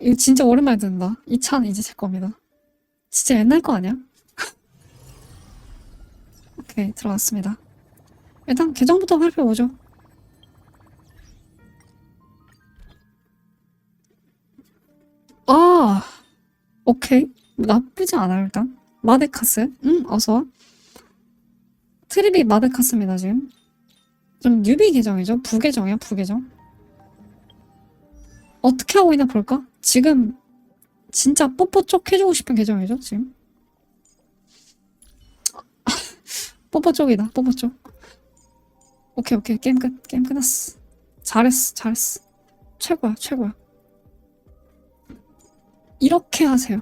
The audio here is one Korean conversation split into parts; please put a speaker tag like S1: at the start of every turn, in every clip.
S1: 이거 진짜 오랜만에 듣는다. 이 차는 이제 제 겁니다. 진짜 옛날 거 아니야? 오케이, 들어갔습니다. 일단 계정부터 살펴보죠. 아, 오케이. 나쁘지 않아요, 일단. 마데카스. 응, 어서와. 트리비 마데카스입니다, 지금. 좀 뉴비 계정이죠? 부계정이야, 부계정. 어떻게 하고 있나 볼까? 지금 진짜 뽀뽀 쪽 해주고 싶은 계정이죠, 지금. 뽀뽀 쪽이다, 뽀뽀 쪽. 오케이, 오케이. 게임 끝, 게임 끝났어. 잘했어, 잘했어. 최고야, 최고야. 이렇게 하세요.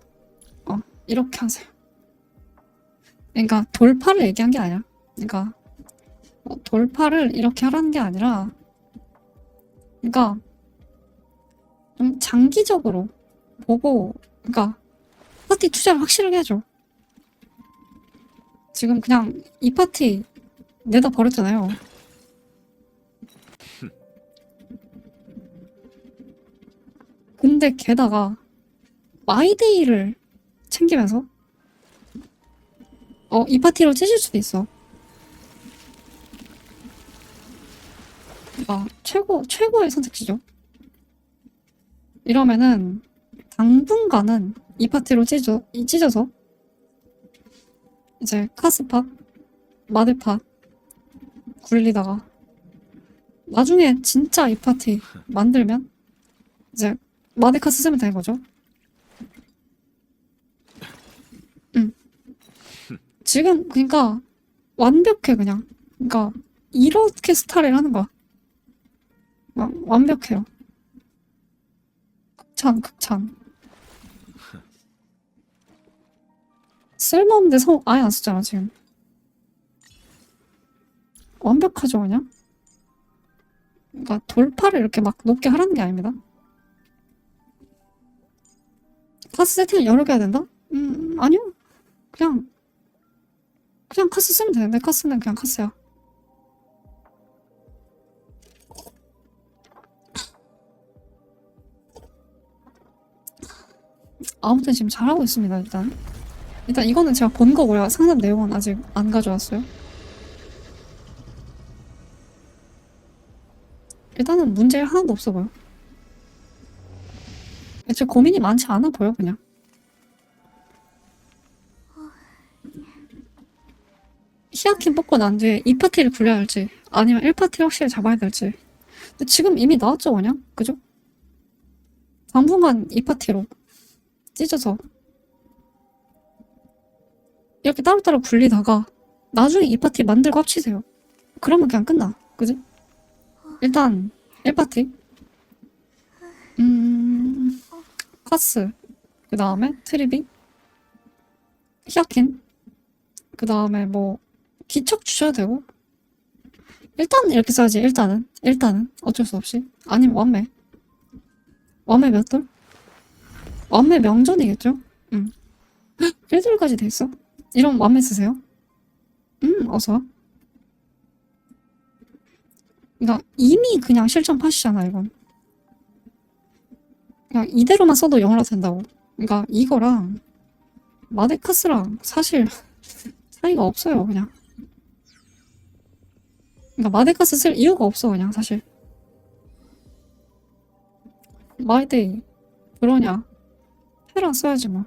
S1: 어, 이렇게 하세요. 그러니까 돌파를 얘기한 게 아니야. 그러니까 어, 돌파를 이렇게 하라는 게 아니라, 그러니까 좀 장기적으로 보고, 그러니까 파티 투자를 확실하게 해줘. 지금 그냥 이 파티 내다 버렸잖아요. 근데 게다가 마이데이를 챙기면서 어, 이 파티로 찢을 수도 있어. 아, 최고, 최고의 선택지죠. 이러면은, 당분간은 이 파티로 찢어, 이 찢어서, 이제 카스팟, 마드팟, 굴리다가, 나중에 진짜 이 파티 만들면, 이제, 마데카스 쓰면 되는 거죠. 응. 지금, 그니까, 완벽해, 그냥. 그니까, 이렇게 스타를 하는 거야. 와, 완벽해요. 극찬, 극찬. 쓸모없는데 성 아예 안 쓰잖아, 지금. 완벽하죠, 그냥? 그러니까 돌파를 이렇게 막 높게 하라는 게 아닙니다. 카스 세팅을 여러 개 해야 된다? 음, 아니요. 그냥, 그냥 카스 쓰면 되는데, 카스는 그냥 카스야. 아무튼 지금 잘하고 있습니다, 일단. 일단 이거는 제가 본 거고요. 상담 내용은 아직 안 가져왔어요. 일단은 문제 하나도 없어 보여. 애초에 고민이 많지 않아 보여, 그냥. 히아킨 뽑고 난 뒤에 2파티를 굴려야 할지, 아니면 1파티를 확실히 잡아야 될지. 근데 지금 이미 나왔죠, 그냥? 그죠? 당분간 2파티로 찢어서 이렇게 따로따로 굴리다가 나중에 이 파티 만들고 합치세요. 그러면 그냥 끝나. 그지? 일단 1파티. 음... 카스. 그 다음에 트리비 히아킨. 그 다음에 뭐 기척 주셔야 되고. 일단 이렇게 써야지 일단은. 일단은. 어쩔 수 없이. 아니면 완매. 완매 몇 돌? 완매 명전이겠죠? 응 1돌까지 돼 있어 이런 맘에 쓰세요? 음, 어서. 그러니까 이미 그냥 실전 팟이잖아, 이건. 그냥 이대로만 써도 영어로 된다고. 그러니까 이거랑 마데카스랑 사실 차이가 없어요, 그냥. 그러니까 마데카스 쓸 이유가 없어, 그냥 사실. 마이데이, 그러냐. 페라 써야지 뭐.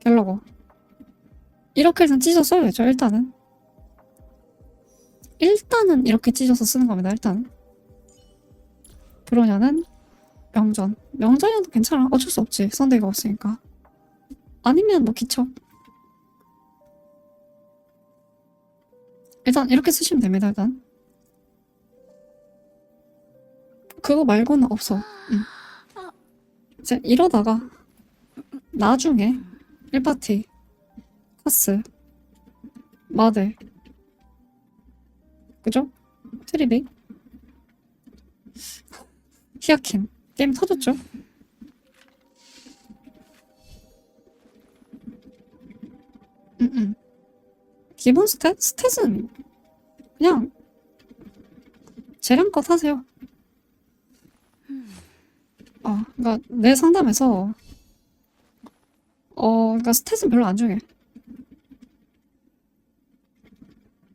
S1: 갤러거. 이렇게 일단 찢어 써야죠, 일단은. 일단은 이렇게 찢어서 쓰는 겁니다, 일단. 브로냐는 명전. 명전이어도 괜찮아. 어쩔 수 없지. 썬데이가 없으니까. 아니면 뭐 기척. 일단 이렇게 쓰시면 됩니다, 일단. 그거 말고는 없어. 응. 이제 이러다가 나중에 1파티, 카스, 마데, 그죠? 트리비, 히아킨. 게임 터졌죠? 음, 음. 기본 스탯? 스탯은 그냥 재량껏 하세요. 그러니까 내 상담에서 어 그러니까 스탯은 별로 안 중요해.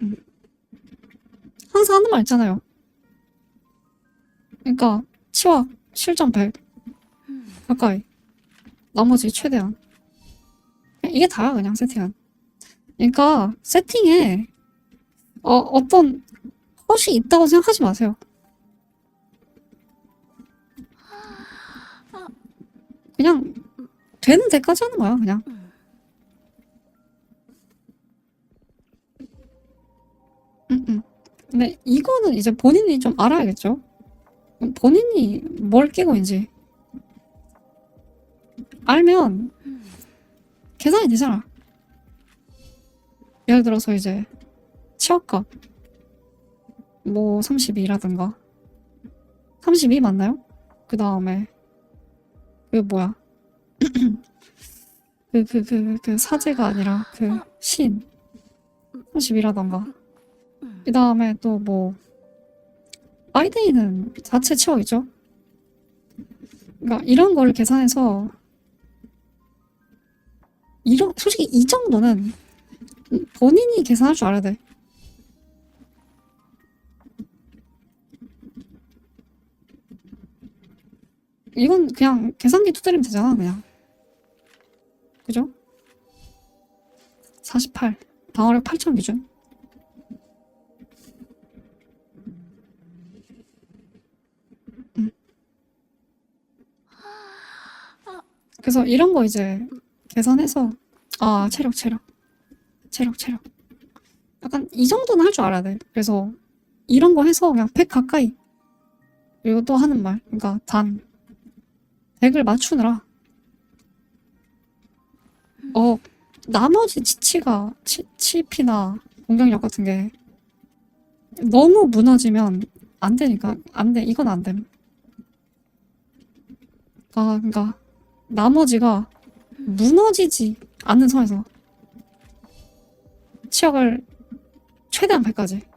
S1: 음. 항상 하는 말 있잖아요. 그러니까 치와 실전 100 가까이 나머지 최대한 이게 다야 그냥 세팅은. 그러니까 세팅에 어, 어떤 헛이 있다고 생각하지 마세요. 그냥 되는 데까지 하는 거야 그냥. 음, 음. 근데 이거는 이제 본인이 좀 알아야겠죠. 본인이 뭘 끼고 있는지 알면 계산이 되잖아. 예를 들어서 이제 치약값 뭐 32라든가 32 맞나요? 그 다음에 그 뭐야? 그 그 그 그 사제가 아니라 그 신. 32라던가. 그 다음에 또 뭐 아이데이는 자체 치약이죠. 그러니까 이런 걸 계산해서 이런 솔직히 이 정도는 본인이 계산할 줄 알아야 돼. 이건 그냥 계산기 두드리면 되잖아, 그냥. 그죠? 48. 방어력 8천 기준. 음. 그래서 이런 거 이제 계산해서 아 체력 체력 체력 체력 약간 이 정도는 할 줄 알아야 돼 그래서 이런 거 해서 그냥 100 가까이 또 하는 말 그러니까 단 100을 맞추느라. 어 나머지 치치가 치, 치피나 공격력 같은 게 너무 무너지면 안 되니까 안 돼. 이건 안 됨. 아 그러니까 나머지가 무너지지 않는 선에서 치약을 최대한 100까지.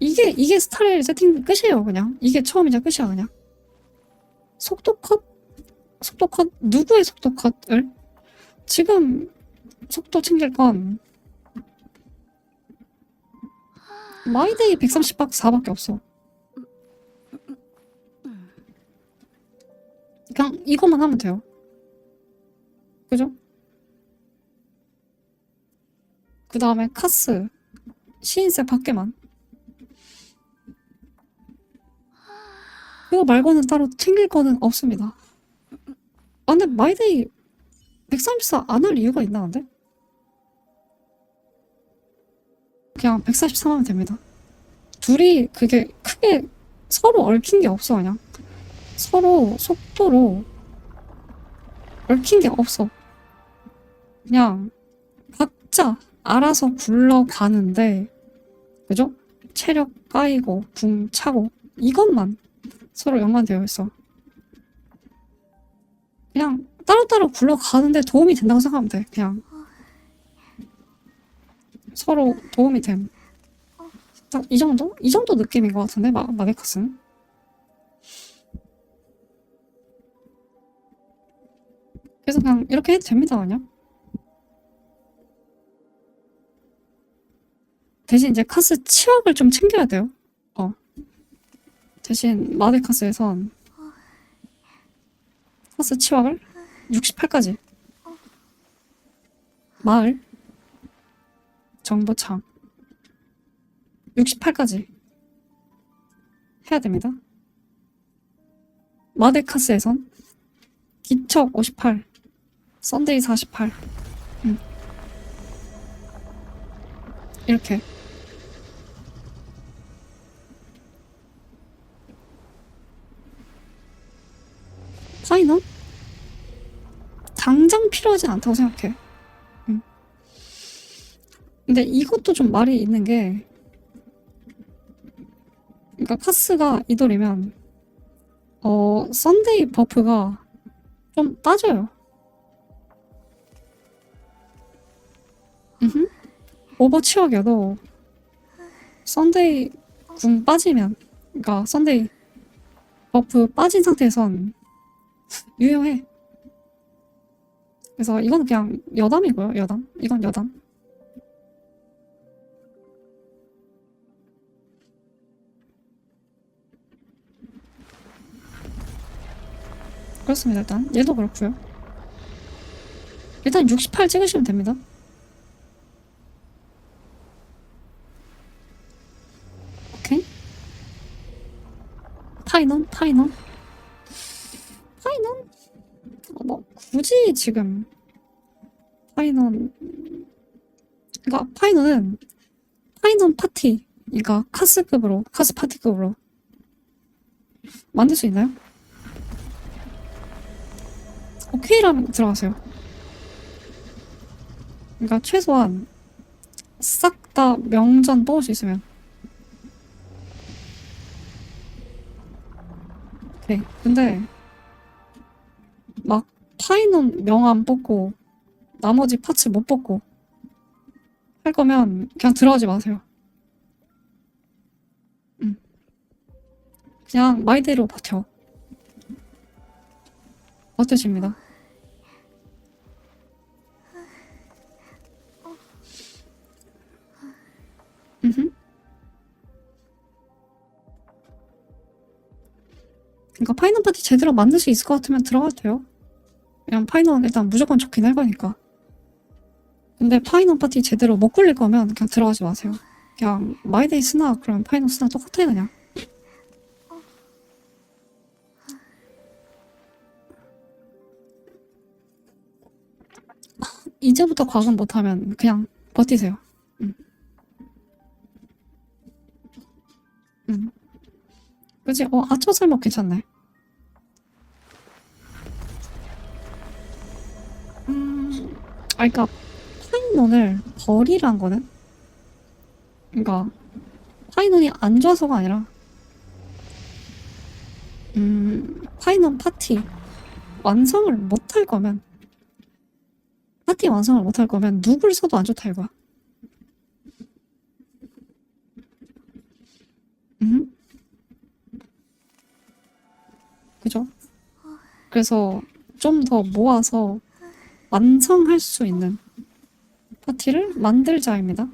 S1: 이게, 이게 스타일 세팅 끝이에요, 그냥. 이게 처음이자 끝이야, 그냥. 속도 컷? 속도 컷? 누구의 속도 컷을? 지금 속도 챙길 건 마이데이 130박 4밖에 없어. 그냥 이것만 하면 돼요. 그죠? 그 다음에 카스 시인세 밖에만 그거 말고는 따로 챙길 거는 없습니다. 아 근데 마이데이 134 안 할 이유가 있나 근데? 그냥 143 하면 됩니다. 둘이 그게 크게 서로 얽힌 게 없어 그냥 서로 속도로 얽힌 게 없어. 그냥 각자 알아서 굴러가는데 그죠? 체력 까이고 붕 차고 이것만 서로 연관되어 있어. 그냥 따로따로 굴러가는데 도움이 된다고 생각하면 돼. 그냥 서로 도움이 됨. 딱 이 정도? 이 정도 느낌인 것 같은데 마, 마게카스는? 그래서 그냥 이렇게 해도 됩니다, 그냥. 대신 이제 카스 치약을 좀 챙겨야 돼요. 어. 대신 마데카스에선 카스 치약을 68까지. 마을. 정보창. 68까지. 해야 됩니다. 마데카스에선 기척 58 썬데이 48 음. 이렇게 파이널? 당장 필요하지 않다고 생각해. 음. 근데 이것도 좀 말이 있는 게, 그러니까 카스가 이돌이면, 어, 썬데이 버프가 좀 빠져요. 음 오버 치약이어도 썬데이 궁 빠지면 그러니까 썬데이 버프 빠진 상태에선 유효해. 그래서 이건 그냥 여담이고요, 여담. 이건 여담. 그렇습니다, 일단. 얘도 그렇고요. 일단 68 찍으시면 됩니다. 오케이. 파이넌? 파이넌? 굳이 지금, 파이넌, 그니까, 파이넌은, 파이넌 파티, 그니까, 카스급으로, 카스 파티급으로, 만들 수 있나요? 오케이라면 들어가세요. 그러니까 최소한 싹 다 명전 뽑을 수 있으면. 오케이. 근데 막 파이논 명함 뽑고 나머지 파츠 못 뽑고 할 거면 그냥 들어가지 마세요. 음. 그냥 말대로 버텨. 버텨집니다. 그러니까 파이널 파티 제대로 만들 수 있을 것 같으면 들어가도 돼요. 그냥 파이널은 일단 무조건 좋긴 할 거니까. 근데 파이널 파티 제대로 못 굴릴 거면 그냥 들어가지 마세요. 그냥 마이데이 쓰나 그러면 파이널 쓰나 똑같아요 그냥. 이제부터 과금 못하면 그냥 버티세요. 음. 음. 그지? 어, 아초살목 괜찮네. 음, 아, 그니까, 파이논을 버리란 거는? 그니까, 파이논이 안 좋아서가 아니라, 음, 파이논 파티 완성을 못 할 거면, 파티 완성을 못 할 거면 누굴 써도 안 좋다 이거야. 음? 그죠? 그래서 좀 더 모아서 완성할 수 있는 파티를 만들자입니다.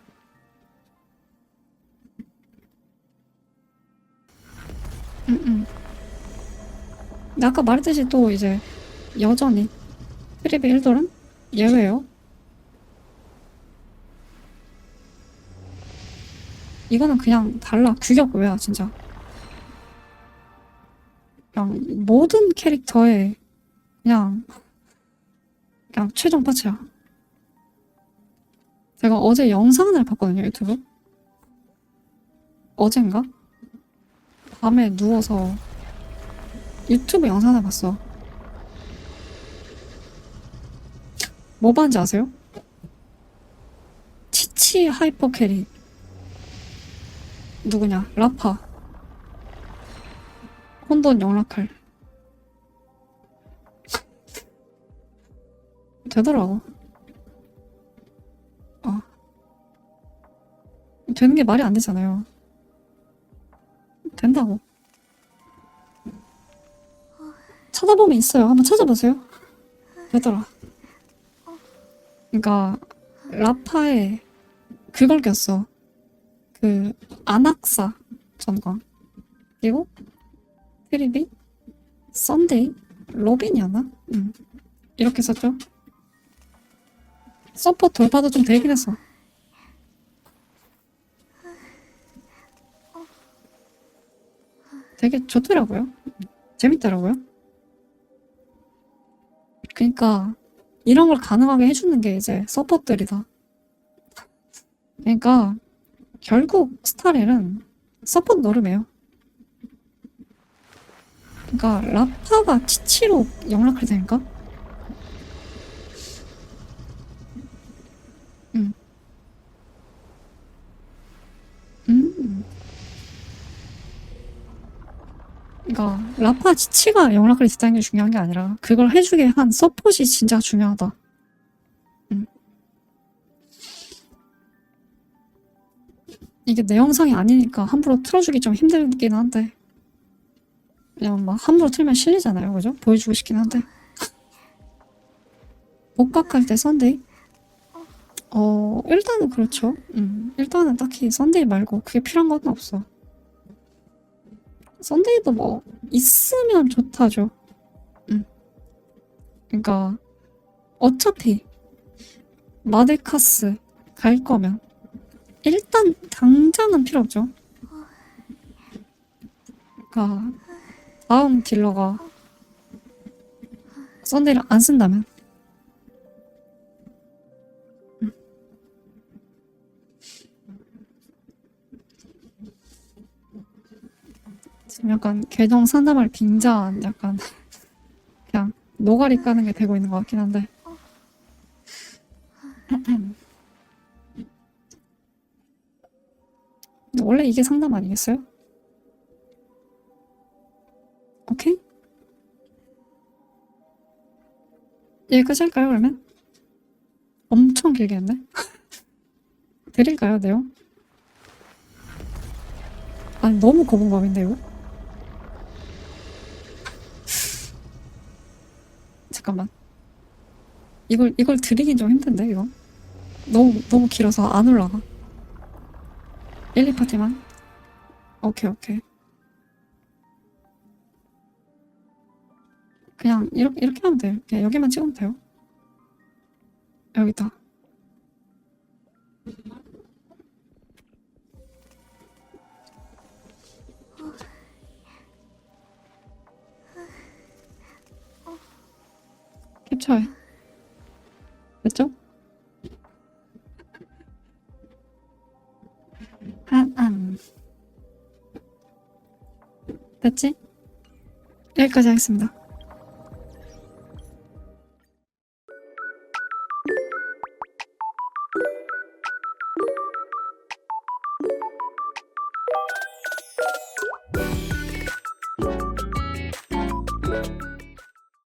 S1: 음, 음. 아까 말했듯이 또 이제 여전히 트리비 1돌은 예외예요. 이거는 그냥 달라. 규격 외야, 진짜. 그냥 모든 캐릭터에 그냥 그냥 최종 파츠야. 제가 어제 영상 하나를 봤거든요, 유튜브. 어젠가? 밤에 누워서 유튜브 영상 하나 봤어. 뭐 봤는지 아세요? 치치 하이퍼 캐리. 누구냐? 라파. 혼돈 영락할. 되더라고. 어. 되는 게 말이 안 되잖아요. 된다고. 찾아보면 있어요. 한번 찾아보세요. 되더라. 그러니까 라파에 그걸 꼈어. 그 안악사 전광 그리고 트리비 썬데이 로빈이었나? 응. 이렇게 썼죠. 서포 돌파도 좀 되긴 했어. 되게 좋더라고요. 재밌더라고요. 그러니까 이런 걸 가능하게 해주는 게 이제 서포트들이다. 그러니까 결국 스타렐은 서포트 노름이에요. 그러니까 라파가 치치로 영락할 테니까. 그러니까 라파 치치가 영락을 있다는 게 중요한 게 아니라 그걸 해주게 한 서폿이 진짜 중요하다. 음. 이게 내 영상이 아니니까 함부로 틀어주기 좀 힘들긴 한데 그냥 막 함부로 틀면 실리잖아요 그죠? 보여주고 싶긴 한데 복각할 때 썬데이? 어 일단은 그렇죠 음, 일단은 딱히 썬데이 말고 그게 필요한 건 없어 썬데이도 뭐 있으면 좋다죠 음. 그러니까 어차피 마데카스 갈 거면 일단 당장은 필요 없죠. 그러니까 다음 딜러가 썬데이를 안 쓴다면 지금 약간 계정 상담을 빙자한 약간 그냥 노가리 까는 게 되고 있는 것 같긴 한데 원래 이게 상담 아니겠어요? 오케이? 여기까지 할까요, 그러면? 엄청 길게 했네? 드릴까요, 내용? 아니, 너무 거북밥인데, 이거? 잠깐만. 이걸, 이걸 드리긴 좀 힘든데, 이거? 너무, 너무 길어서 안 올라가. 1, 2파티만? 오케이, 오케이. 그냥 이렇게, 이렇게 하면 돼요. 그냥 여기만 찍으면 돼요. 여기다. 캡처해. 됐죠? 한, 안. 됐지? 여기까지 하겠습니다.